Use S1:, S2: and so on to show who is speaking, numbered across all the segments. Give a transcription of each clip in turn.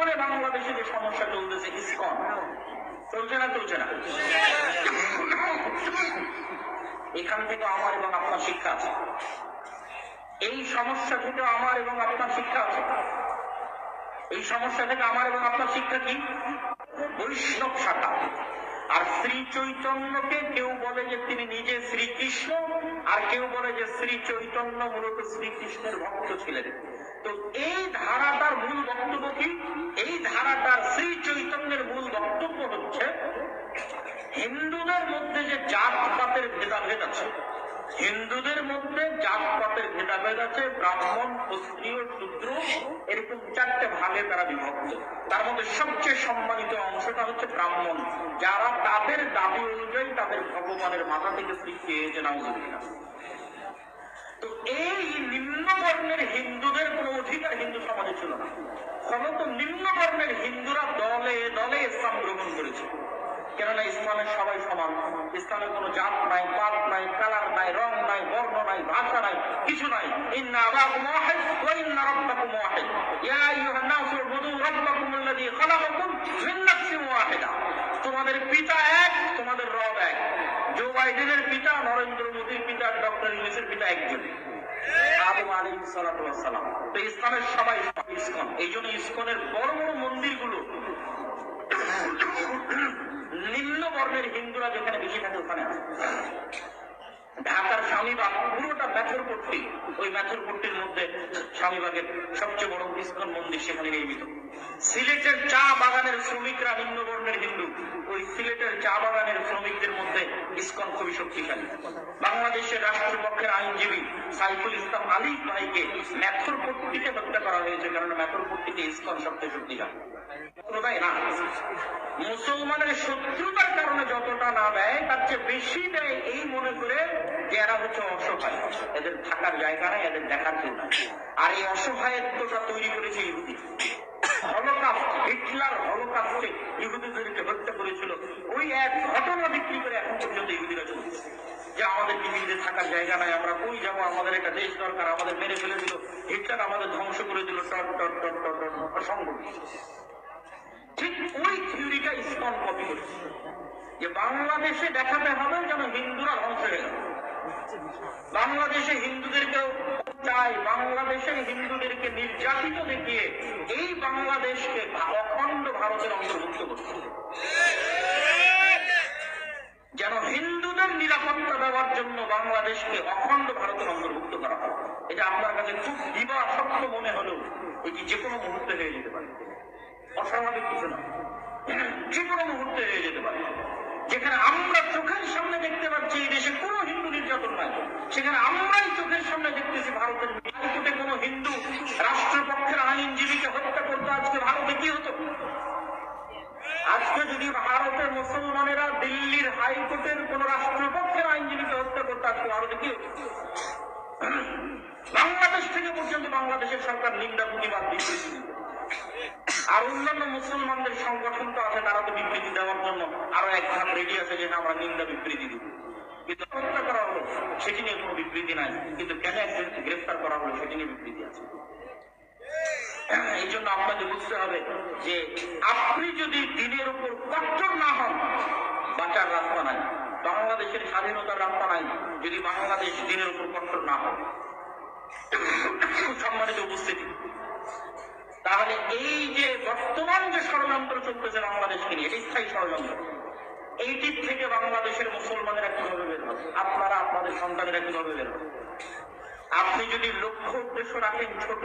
S1: বর্তমানে বাংলাদেশে যে সমস্যা চলতেছে, ইসকন। চলছে না চলছে না? এখান থেকে আমার এবং আপনার শিক্ষা আছে। এই সমস্যা থেকে আমার এবং আপনার শিক্ষা আছে। এই সমস্যা থেকে আমার এবং আপনার শিক্ষা কি? বৈষ্ণব শাখা। আর শ্রী চৈতন্যকে কেউ বলে যে তিনি নিজে শ্রীকৃষ্ণ, আর কেউ বলে যে শ্রী চৈতন্য মূলত শ্রীকৃষ্ণের ভক্ত ছিলেন। তো এই ধারাটার মূল বক্তব্য কি? এই ধারাটার শ্রী চৈতন্যের মূল বক্তব্য হচ্ছে, হিন্দুদের মধ্যে যে জাতপাতের ভেদাভেদ আছে, হিন্দুদের মধ্যে জাতপাতের ভেদাভেদ আছে, ব্রাহ্মণ, ক্ষত্রিয় শূদ্র এরকম চারটে ভাগে তারা বিভক্ত। তার মধ্যে সবচেয়ে সম্মানিত অংশটা হচ্ছে ব্রাহ্মণ। যারা তাদের দাবি অনুযায়ী তাদের ভগবানের মাথা থেকে সৃষ্টি হয়েছে নাউজুবিল্লাহ। তো এই হিন্দুদের অধিকার হিন্দু সমাজে ছিল না। ফলত হিন্দুরা দলে দলে ইসলাম গ্রহণ করেছে। কেননা ইসলামের সবাই সমান। ইসলামের কোনো জাত নাই, পাত নাই, কালার নাই, রং নাই, বর্ণ নাই, ভাষা নাই, কিছু নাই। ইন্না আবাকুম ওয়াহিদ ওয়া ইন্না রাব্বাকুম ওয়াহিদ। ইয়া আইয়ুহান নাসু উবুদু রাব্বাকুম আল্লাযী খালাকাকুম মিন নাফসিন ওয়াহিদা। তোমাদের পিতা এক তোমাদের রব এক জো বাইডেনের পিতা, নরেন্দ্র মোদীর পিতা, ডক্টর ইংলিশের পিতা একজন। তো ইসলামের সবাই ইসকন। এই জন্য ইসকনের বড় বড় মন্দিরগুলো নিম্ন বর্ণের হিন্দুরা যেখানে বেশি থাকে, ওখানে আছে। ঢাকার স্বামীবাগ পুরোটা মেথর পট্টি ওই মেথর পট্টির মধ্যে স্বামীবাগের সবচেয়ে বড় ইস্কন মন্দির সেখানে নির্মিত। সিলেটের চা বাগানের শ্রমিকরা নিম্ন বর্ণের হিন্দু। ওই সিলেটের চা বাগানের শ্রমিকদের মধ্যে ইস্কন খুবই শক্তিশালী। বাংলাদেশের রাষ্ট্রপক্ষের আইনজীবী সাইফুল ইসলাম আলী ভাইকে মেথর পট্টিতে হত্যা করা হয়েছে কারণ মেথর পট্টিতে ইস্কন সবচেয়ে শক্তিশালী। না। মুসলমানের শত্রুতার কারণে যতটা না দেয়, তার চেয়ে বেশি দেয় এই মনে করে এরা হচ্ছে অসহায়। এদের থাকার জায়গা নাই, এদের দেখার কেউ নাই। আর এই অসহায়ত্বটা তৈরি করেছে ইহুদি। হলোকাস্ট, হিটলার হলোকাস্টে ইহুদিদেরকে হত্যা করেছিল। ওই এক ঘটনা বিক্রি করে এখন পর্যন্ত ইহুদিরা চলছে। যে আমাদের পৃথিবীতে থাকার জায়গা নাই, আমরা কই যাব? আমাদের একটা দেশ দরকার, আমাদের মেরে ফেলে দিল। হিটলার আমাদের ধ্বংস করে দিল। টট টট টট টট টট অসংখ্য ঠিক ওই থিওরিটা ইসলাম কপি করেছে। যে বাংলাদেশে দেখাতে হবে যেন হিন্দুরা ধ্বংস হয়ে গেল। বাংলাদেশে হিন্দুদেরকেও চাই, বাংলাদেশের হিন্দুদেরকে নির্যাতিত দেখিয়ে এই বাংলাদেশকে অখণ্ড ভারতের অন্তর্ভুক্ত করতে যেন হিন্দুদের নিরাপত্তা দেওয়ার জন্য বাংলাদেশকে অখণ্ড ভারতের অন্তর্ভুক্ত করা হয়। এটা আপনার কাছে খুব দিবা সত্য মনে হলেও এটি যে কোনো মুহূর্তে হয়ে যেতে পারে। অস্বাভাবিক কিছু না। যে কোনো মুহূর্তে হয়ে যেতে পারে। যেখানে আমরা চোখের সামনে দেখতে পাচ্ছি এই দেশে কোনো হিন্দু নির্যাতন নাই সেখানে আমরাই চোখের সামনে দেখতেছি ভারতের হাইকোর্টে কোনো হিন্দু রাষ্ট্রপক্ষের আইনজীবীকে হত্যা করতো, আজকে ভারতে কি হতো? আজকে যদি ভারতের মুসলমানেরা দিল্লির হাইকোর্টের কোন রাষ্ট্রপক্ষের আইনজীবীকে হত্যা করতো, আজকে ভারতে কি হতো? বাংলাদেশ থেকে পর্যন্ত বাংলাদেশের সরকার নিন্দা, প্রতিবাদ দিত। আর অন্যান্য মুসলমানদের সংগঠন তো আছে তারা তো বিবৃতি দেওয়ার জন্য আরও এক ধাপ রেডি আছে যে না, আমরা নিন্দা বিবৃতি দিব। কিন্তু হত্যা করা হলো সেটি নিয়ে কোনো বিবৃতি নাই। কিন্তু কেন গ্রেফতার করা হলো সেটি নিয়ে বিবৃতি আছে। এই জন্য আপনাকে বুঝতে হবে যে আপনি যদি দিনের উপর কঠোর না হন বাঁচার রাস্তা নাই। বাংলাদেশের স্বাধীনতার রাস্তা নাই যদি বাংলাদেশ দিনের উপর কঠোর না হয়। সম্মানিত উপস্থিতি তাহলে এই যে বর্তমান যে ষড়যন্ত্র চলতেছে বাংলাদেশকে নিয়ে, স্থায়ী ষড়যন্ত্র, এইটির থেকে বাংলাদেশের মুসলমানেরা কীভাবে বের হবে? আপনারা, আপনাদের সন্তানেরা কীভাবে বের হবে? আপনি যদি লক্ষ্য উদ্দেশ্য রাখেন, ছোট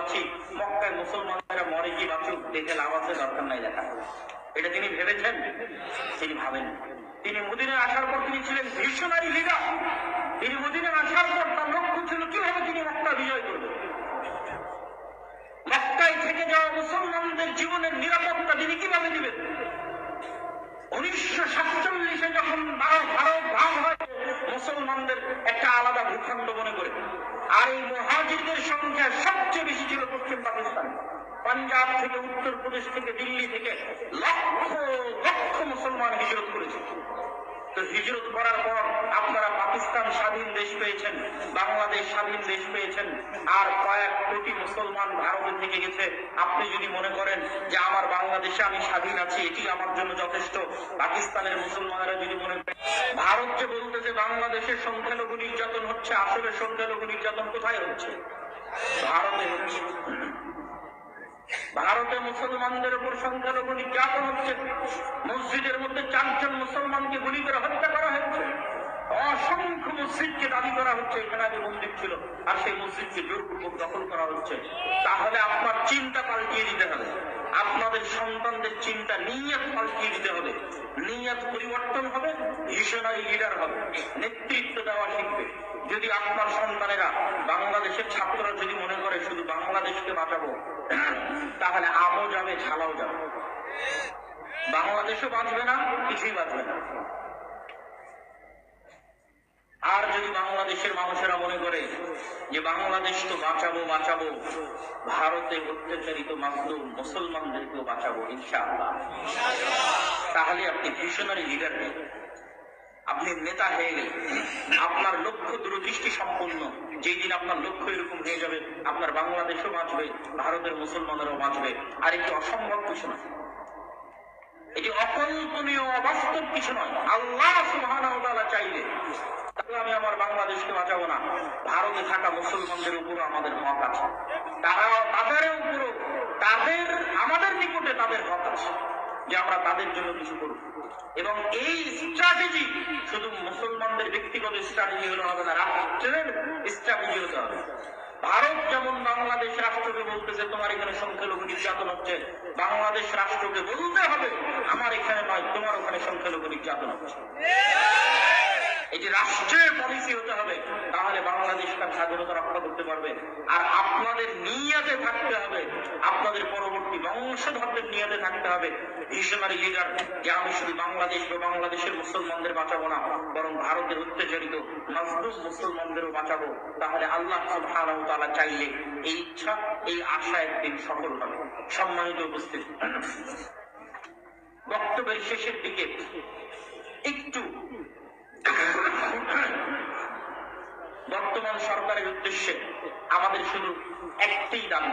S1: আছি, মক্কায় মুসলমানেরা মরে কি বাঁচুক দেখে লাভ আছে, দরকার নাই দেখা। এটা তিনি ভেবেছেন? তিনি ভাবেন। তিনি মদিনে আসার পর তিনি ছিলেন ভিশনারি লিডার তিনি মদিনে আসার পর তার লক্ষ্য ছিল কীভাবে তিনি মক্কা বিজয় করবেন মক্কায় থেকে যাওয়া মুসলমানদের জীবনের নিরাপত্তা তিনি কীভাবে দিবেন? উনিশশো সাতচল্লিশে যখন ভারত ভারত ভাগ হয় মুসলমানদের একটা আলাদা ভূখণ্ড মনে করে, আর এই মহাজিদের সংখ্যা সবচেয়ে বেশি ছিল পশ্চিম পাকিস্তান। পাঞ্জাব থেকে উত্তরপ্রদেশ থেকে দিল্লি থেকে লক্ষ লক্ষ মুসলমান হিজরত করেছে। তো হিজরত করার পর আপনারা পাকিস্তান স্বাধীন দেশ পেয়েছেন, বাংলাদেশ স্বাধীন দেশ পেয়েছেন, আর কয়েক কোটি মুসলমান ভারতে থেকে গেছে। আপনি যদি মনে করেন যে আমার বাংলাদেশে আমি স্বাধীন আছি, এটি আমার জন্য যথেষ্ট। পাকিস্তানের মুসলমানেরা যদি মনে করেন, ভারত যে বলতেছে বাংলাদেশের সংখ্যালঘু নির্যাতন হচ্ছে, আসলে সংখ্যালঘু নির্যাতন কোথায় হচ্ছে? ভারতে হচ্ছে। ভারতে মুসলমানদের উপর সংখ্যালঘু নির্যাতন হচ্ছে। মসজিদের মধ্যে চারজন মুসলমানকে গুলি করে হত্যা করা হয়েছে। অসংখ্য মসজিদকে দাবি করা হচ্ছে, এখানে আগে মসজিদ ছিল, আর সেই মসজিদকে জোরপূর্বক দখল করা হচ্ছে। তাহলে আপনার চিন্তা পাল্টিয়ে দিতে হবে। আপনাদের সন্তানদের চিন্তা নিয়ত পাল্টিয়ে দিতে হবে। নিয়ত পরিবর্তন হবে ভিশনারি লিডার হবে, নেতৃত্ব দেওয়া শিখবে যদি আপনার সন্তানেরা বাংলাদেশের ছাত্ররা যদি মনে করে শুধু বাংলাদেশকে বাঁচাবো তাহলে আমও যাবে ছালাও যাবে। বাংলাদেশও বাঁচবে না, কিছুই বাঁচবে না। আর যদি বাংলাদেশের মানুষেরা মনে করে যে বাংলাদেশ তো বাঁচাবো বাঁচাবো, ভারতে অত্যাচারিত মাসলুম মুসলমানদেরকেও বাঁচাবো, ইনশাআল্লাহ। তাহলে আপনি ভিশনারি লিডার গেলেন। আপনি নেতা হয়ে গেলেন। আপনার লক্ষ্য দূরদৃষ্টি সম্পন্ন যেই দিন আপনার লক্ষ্য এরকম হয়ে যাবে, আপনার বাংলাদেশও বাঁচবে, ভারতের মুসলমানেরও বাঁচবে। আর এটি অসম্ভব কিছু নয়। এটি অকল্পনীয়, অবাস্তব কিছু নয়। আল্লাহ তাআলা চাইলে তাহলে আমি আমার বাংলাদেশকে বাঁচাবো না। ভারতে থাকা মুসলমানদের উপরও আমাদের হক আছে। তারা তাদের উপরও, তাদের, আমাদের নিকটে তাদের হক আছে। যে আমরা তাদের জন্য কিছু করব। এবং এই স্ট্র্যাটেজি শুধু মুসলমানদের ব্যক্তিগত স্ট্র্যাটেজি হলে হবে না রাষ্ট্রের স্ট্র্যাটেজি হতে হবে। ভারত যেমন বাংলাদেশ রাষ্ট্রকে বলতেছে, তোমার এখানে সংখ্যালঘু নির্যাতন হচ্ছে। বাংলাদেশ রাষ্ট্রকে বলতে হবে, আমার এখানে নয়, তোমার ওখানে সংখ্যালঘু নির্যাতন হচ্ছে। এটি রাষ্ট্রের পলিসি হতে হবে, তাহলে বাংলাদেশ তার স্বাধীনতা রক্ষা করতে পারবে। আর আপনাদের নিয়াতে থাকতে হবে, আপনাদের পরবর্তী বংশধরদের নিয়াতে থাকতে হবে। ভিশনারি লিডার যে আমি শুধু বাংলাদেশ বা বাংলাদেশের মুসলমানদের বাঁচাবো না, বরং ভারতের অত্যাচারিত মজলুম মুসলমানদেরও বাঁচাবো। তাহলে আল্লাহ তাআলা চাইলে এই ইচ্ছা, এই আশা একদিন সফল হবে। সম্মানিত উপস্থিত। বক্তব্যের শেষের দিকে একটু বর্তমান সরকারের উদ্দেশ্যে আমাদের শুধু একটি দাবি,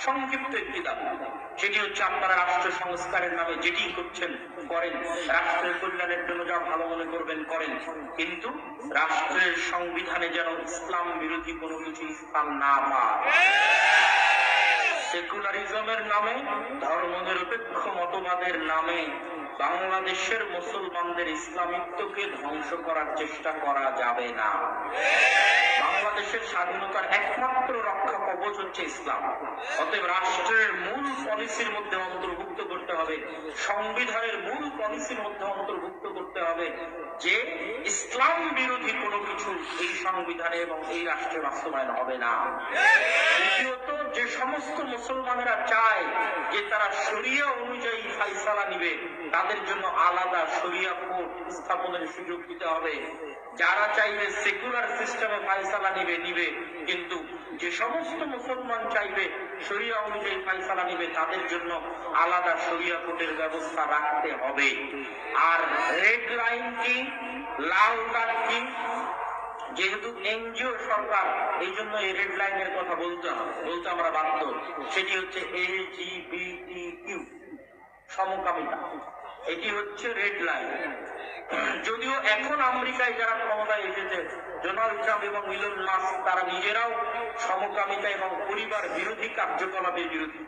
S1: সংক্ষিপ্ত একটি দাবি সেটি হচ্ছে আপনারা রাষ্ট্র সংস্কারের নামে যেটি করছেন, করেন। রাষ্ট্রের কল্যাণের জন্য যা ভালো মনে করবেন, করেন। কিন্তু রাষ্ট্রের সংবিধানে যেন ইসলাম বিরোধী কোনো কিছু স্থান না পায়। সেকুলারিজমের নামে ধর্মনিরপেক্ষ মতবাদের নামে বাংলাদেশের মুসলমানদের ইসলামিত্বকে ধ্বংস করার চেষ্টা করা যাবে না। বাংলাদেশের স্বাধীনতার একমাত্র রক্ষা কবচ হচ্ছে ইসলাম। অতএব রাষ্ট্রের মূল পলিসির মধ্যে অন্তর্ভুক্ত করতে হবে, সংবিধানের মূল পলিসির মধ্যে অন্তর্ভুক্ত করতে হবে যে ইসলাম বিরোধী কোনো কিছু এই সংবিধানে এবং এই রাষ্ট্রে বাস্তবায়ন হবে না। দ্বিতীয়ত যে সমস্ত মুসলমানেরা চায় যে তারা শরিয়া অনুযায়ী ফাইসালা নিবে, তাদের জন্য আলাদা শরিয়া কোর্ট স্থাপনের সুযোগ দিতে হবে। যারা চাইবে সেকুলার সিস্টেমে ফাইসালা নিবে নিবে। কিন্তু যে সমস্ত মুসলমান চাইবে শরিয়া অনুযায়ী ফাইসালা নিবে, তাদের জন্য আলাদা শরিয়া কোর্টের ব্যবস্থা রাখতে হবে। আর রেড লাইন কি লাল দাগ কি যেহেতু এনজিও সরকার, এই জন্য এই রেড লাইনের কথা বলতে হবে, বলতে আমরা বাধ্য। সেটি হচ্ছে এল কিউ সমকামিতা। এটি হচ্ছে রেড লাইন যদিও এখন আমেরিকায় যারা ক্ষমতায় এসেছে ডোনাল্ড ট্রাম্প এবং ইলন মাস্ক তারা নিজেরাও সমকামিতা এবং পরিবার বিরোধী কার্যকলাপের বিরোধী।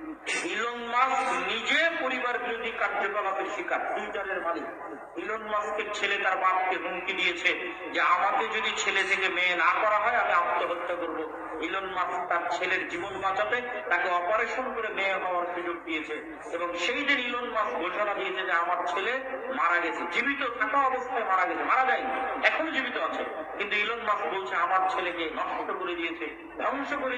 S1: ইলন নিজে পরিবার বিরোধী কার্যকলাপের শিকার টুইটারের মালিক। ইলন ছেলে তার বাপকে হুমকি দিয়েছে যে আমাকে যদি ছেলে থেকে মেয়ে না করা হয়, আমি আত্মহত্যা করব। ইলন তার ছেলের জীবন বাঁচাতে তাকে অপারেশন করে মেয়ে হওয়ার সুযোগ দিয়েছে এবং সেই দিন ইলন মাস্ক ঘোষণা দিয়েছে যে আমার ছেলে মারা গেছে। জীবিত থাকা অবস্থায় মারা গেছে, মারা যায়নি, এখনও জীবিত আছে। কিন্তু ইলন মাস্ক বলছে, আমার ছেলেকে নষ্ট করে দিয়েছে, ধ্বংস করে